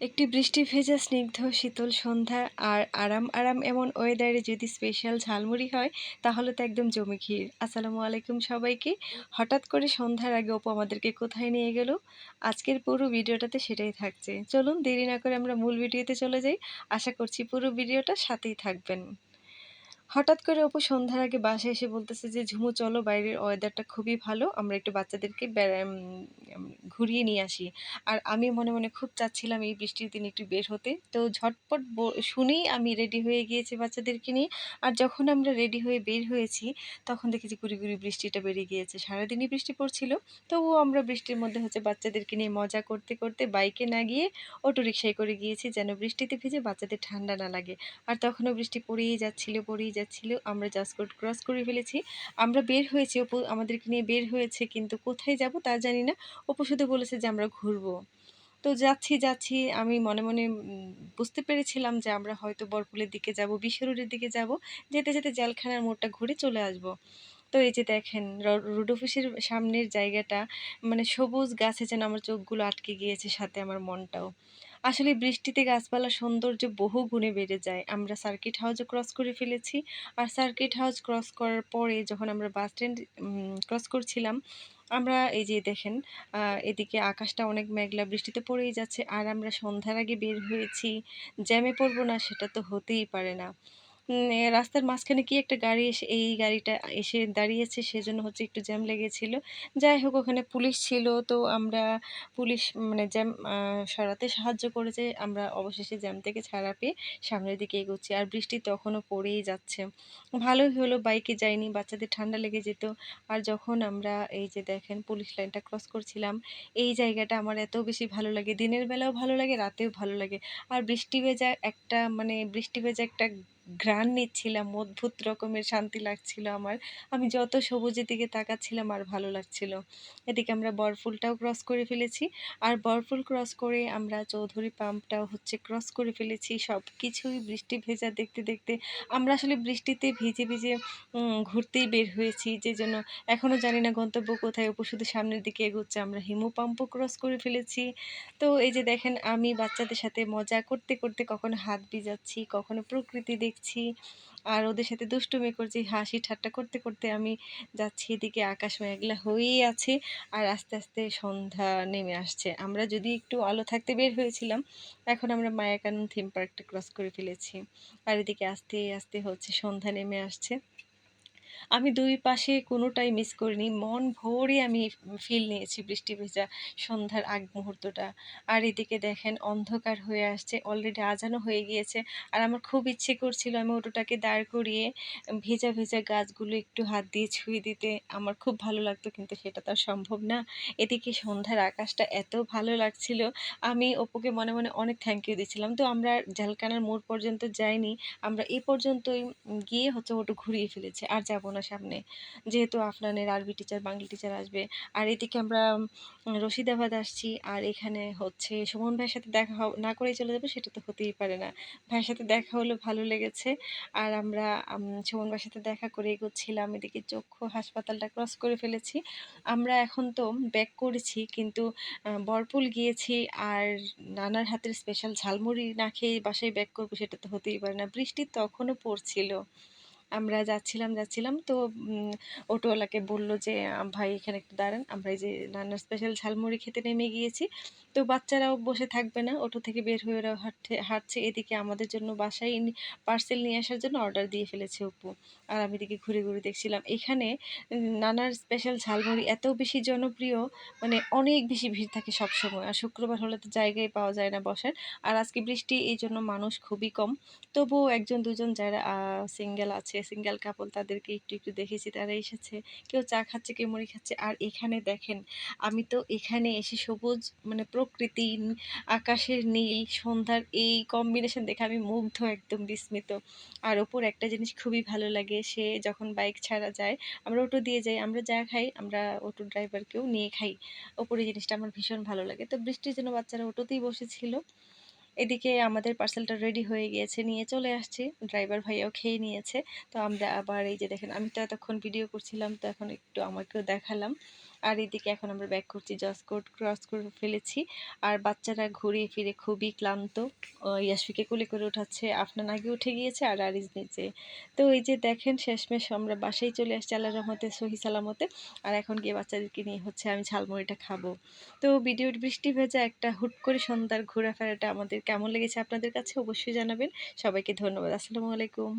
একটি বৃষ্টি ভেজা স্নিগ্ধ শীতল সন্ধ্যা আর আরাম আরাম এমন ওয়েদারে যদি স্পেশাল ঝালমুড়ি হয়, তাহলে তো একদম জমি ক্ষীর। আসসালামু আলাইকুম সবাইকে। হঠাৎ করে সন্ধ্যার আগে অপু আমাদেরকে কোথায় নিয়ে গেল? আজকের পুরো ভিডিওটাতে সেটাই থাকছে। চলুন দেরি না করে আমরা মূল ভিডিওতে চলে যাই। আশা করছি পুরো ভিডিওটা সাথেই থাকবেন। হঠাৎ করে অপু সন্ধ্যার আগে বাসায় এসে বলতেছে যে, ঝুমু, চলো, বাইরের ওয়েদারটা খুবই ভালো। আমরা একটু বাচ্চাদেরকে ঘুরিয়ে নিয়ে আসি। আর আমি মনে মনে খুব চাচ্ছিলাম এই বৃষ্টির দিন একটু বের হতে। তো ঝটপট শুনেই আমি রেডি হয়ে গিয়েছি বাচ্চাদেরকে নিয়ে। আর যখন আমরা রেডি হয়ে বের হয়েছি, তখন দেখেছি গুড়ি গুড়ি বৃষ্টিটা বেরিয়ে গিয়েছে। সারাদিনই বৃষ্টি পড়ছিল। তবুও আমরা বৃষ্টির মধ্যে হচ্ছে বাচ্চাদেরকে নিয়ে মজা করতে করতে বাইকে না গিয়ে অটো রিক্সায় করে গিয়েছি, যেন বৃষ্টিতে ভিজে বাচ্চাদের ঠান্ডা না লাগে। আর তখনও বৃষ্টি পড়েই যাচ্ছিল, পড়েই যাচ্ছিল, আমরা জাস্ট ক্রস করে ফেলেছি। আমরা বের হয়েছি, অপু আমাদেরকে নিয়ে বের হয়েছে, কিন্তু কোথায় যাব তা জানি না। অপু শুধু বলেছে যে আমরা ঘুরবো। তো যাচ্ছি যাচ্ছি, আমি মনে মনে বুঝতে পেরেছিলাম যে আমরা হয়তো বরপুলের দিকে যাব, বিশ্বরোডের দিকে যাব, যেতে যেতে জেলখানার মোড়টা ঘুরে চলে আসব। তো এই যে দেখেন রোড অফিসের সামনের জায়গাটা মানে সবুজ গাছে যেন আমার চোখগুলো আটকে গিয়েছে সাথে আমার মনটাও। আসলে বৃষ্টিতে গাছপালা সৌন্দর্য বহু গুণে বেড়ে যায়। আমরা সার্কিট হাউসও ক্রস করে ফেলেছি। আর সার্কিট হাউস ক্রস করার পরে যখন আমরা বাস স্ট্যান্ড ক্রস করছিলাম, আমরা এই যে দেখেন এদিকে আকাশটা অনেক মেঘলা, বৃষ্টিতে পড়েই যাচ্ছে। আর আমরা সন্ধ্যার আগে বের হয়েছি। জ্যামে পড়ব না, সেটা তো হতেই পারে না। রাস্তার মাঝখানে কি একটা গাড়ি এসে, এই গাড়িটা এসে দাঁড়িয়েছে, সেজন্য হচ্ছে একটু জ্যাম লেগেছিল। যাই হোক, ওখানে পুলিশ ছিল, তো আমরা পুলিশ মানে জ্যাম সরাতে সাহায্য করেছে। আমরা অবশেষে জ্যাম থেকে ছাড়া পেয়ে সামনের দিকে এগোচ্ছি, আর বৃষ্টি তখনও পড়েই যাচ্ছে। ভালোই হলো, বাইকে যাইনি, বাচ্চাদের ঠান্ডা লেগে যেত। আর যখন আমরা, এই যে দেখেন, পুলিশ লাইনটা ক্রস করছিলাম, এই জায়গাটা আমার এত বেশি ভালো লাগে। দিনের বেলাও ভালো লাগে, রাতেও ভালো লাগে। আর বৃষ্টি ভেজা একটা মানে বৃষ্টি ভেজা একটা ঘ্রাণ নিচ্ছিলাম, অদ্ভুত রকমের শান্তি লাগছিল আমার। আমি যত সবুজের দিকে তাকাচ্ছিলাম আর ভালো লাগছিল। এদিকে আমরা বরফুলটাও ক্রস করে ফেলেছি। আর বরফুল ক্রস করে আমরা চৌধুরী পাম্পটাও হচ্ছে ক্রস করে ফেলেছি। সব কিছুই বৃষ্টি ভেজা দেখতে দেখতে আমরা আসলে বৃষ্টিতে ভিজে ভিজে ঘুরতেই বের হয়েছি। যে জন্য এখনও জানি না গন্তব্য কোথায়। শুধু সামনের দিকে এগোচ্ছে। আমরা হিমু পাম্পও ক্রস করে ফেলেছি। তো এই যে দেখেন, আমি বাচ্চাদের সাথে মজা করতে করতে কখনো হাত ভিজাচ্ছি, কখনো প্রকৃতি দেখ দেখছি। আর ওদের সাথে দুষ্টুমি করছি, হাসি ঠাট্টা করতে করতে আমি যাচ্ছি এদিকে আকাশ মেঘলা হয়েই আছে আর আস্তে আস্তে সন্ধ্যা নেমে আসছে। আমরা যদি একটু আলো থাকতে বের হয়েছিলাম, এখন আমরা মায়াকানন থিম পার্কটা ক্রস করে ফেলেছি। আর এদিকে আস্তে আস্তে হচ্ছে সন্ধ্যা নেমে আসছে। আমি দুই পাশে কোনোটাই মিস করিনি। মন ভরে আমি ফিল নিয়েছি বৃষ্টি ভেজা সন্ধ্যার আগ মুহূর্তটা। আর এদিকে দেখেন অন্ধকার হয়ে আসছে অলরেডি আজানো হয়ে গিয়েছে। আর আমার খুব ইচ্ছে করছিল আমি অটোটাকে দাঁড় করিয়ে ভেজা ভেজা গাছগুলো একটু হাত দিয়ে ছুঁয়ে দিতে। আমার খুব ভালো লাগতো, কিন্তু সেটা তো সম্ভব না। এদিকে সন্ধ্যার আকাশটা এত ভালো লাগছিল, আমি অপুকে মনে মনে অনেক থ্যাংক ইউ দিচ্ছিলাম তো আমরা ঝালকানার মোড় পর্যন্ত যাইনি। আমরা এই পর্যন্তই গিয়ে হচ্ছে অটো ঘুরিয়ে ফেলেছি, আর যাব না সামনে। যেহেতু আফনানের আরবি টিচার বাংলা টিচার আসবে। আর এদিকে আমরা রশিদাবাদ আসছি। আর এখানে হচ্ছে সুমন ভাইয়ের সাথে দেখা না করেই চলে যাবে সেটা তো হতেই পারে না। ভাইয়ের সাথে দেখা হলো, ভালো লেগেছে। আর আমরা সুমন ভাইয়ের সাথে দেখা করে এগোচ্ছিলাম। এদিকে চক্ষু হাসপাতালটা ক্রস করে ফেলেছি। আমরা এখন তো ব্যাক করেছি, কিন্তু বরপুল গিয়েছি। আর নানার হাতের স্পেশাল ঝালমুড়ি না খেয়ে বাসায় ব্যাক করব সেটা তো হতেই পারে না। বৃষ্টি তখনও পড়ছিল। আমরা যাচ্ছিলাম যাচ্ছিলাম। তো অটোওয়ালাকে বলল যে, ভাই, এখানে একটু দাঁড়ান। আমরা এই যে রান্নার স্পেশাল ঝালমুড়ি খেতে নেমে গিয়েছি। তো বাচ্চারাও বসে থাকবে না। অটো থেকে বের হয়ে ওরা হাঁটছে হাঁটছে। এদিকে আমাদের জন্য বাসায় পার্সেল নিয়ে আসার জন্য অর্ডার দিয়ে ফেলেছে অপু। আর আমি এদিকে ঘুরে ঘুরে দেখছিলাম। এখানে নানার স্পেশাল ঝালমুড়ি এত বেশি জনপ্রিয় মানে অনেক বেশি ভিড় থাকে সবসময়। আর শুক্রবার হলে তো জায়গায় পাওয়া যায় না বসার। আর আজকে বৃষ্টি, এই জন্য মানুষ খুবই কম। তবুও একজন, দুজন যারা সিঙ্গেল আছে সিঙ্গেল কাপল তাদেরকে একটু একটু দেখেছি, তারা এসেছে। কেউ চা খাচ্ছে, কেউ মুড়ি খাচ্ছে। আর এখানে দেখেন, আমি তো এখানে এসে সবুজ মানে প্রকৃতি, আকাশের নীল, সন্ধ্যার এই কম্বিনেশন দেখে আমি মুগ্ধ, একদম বিস্মিত। আর ওপর একটা জিনিস খুবই ভালো লাগে, সে যখন বাইক ছাড়া যায়, আমরা অটো দিয়ে যাই, আমরা যা খাই, আমরা অটো ড্রাইভারকেও নিয়ে খাই। ওপরে জিনিসটা আমার ভীষণ ভালো লাগে। তো বৃষ্টির জন্য বাচ্চারা অটোতেই বসেছিল। এদিকে আমাদের পার্সেলটা রেডি হয়ে গিয়েছে, নিয়ে চলে আসছি। ড্রাইভার ভাইয়াও খেয়ে নিয়েছে। তো আমরা আবার এই যে দেখেন, আমি তো এতক্ষণ ভিডিও করছিলাম, তো এখন একটু আমাকেও দেখালাম। আর এদিকে এখন আমরা ব্যাক করছি জসকোট ক্রস করে ফেলেছি। আর বাচ্চারা ঘুরে ফিরে খুবই ক্লান্ত। ইয়াসফিকে কুলে করে উঠাচ্ছে আপনার আগে উঠে গিয়েছে আর আরিজ নিচে। তো এই যে দেখেন, শেষমেশ আমরা বাসায় চলে আসছি আল্লাহ রহমতে, সহি সালামতে। আর এখন গিয়ে বাচ্চাদেরকে নিয়ে হচ্ছে আমি ঝালমুড়িটা খাব। তো ভিডিওর বৃষ্টি ভেজা একটা হুট করে সন্ধ্যার ঘোরাফেরাটা আমাদের কেমন লেগেছে আপনাদের কাছে অবশ্যই জানাবেন। সবাইকে ধন্যবাদ, আসসালামু আলাইকুম।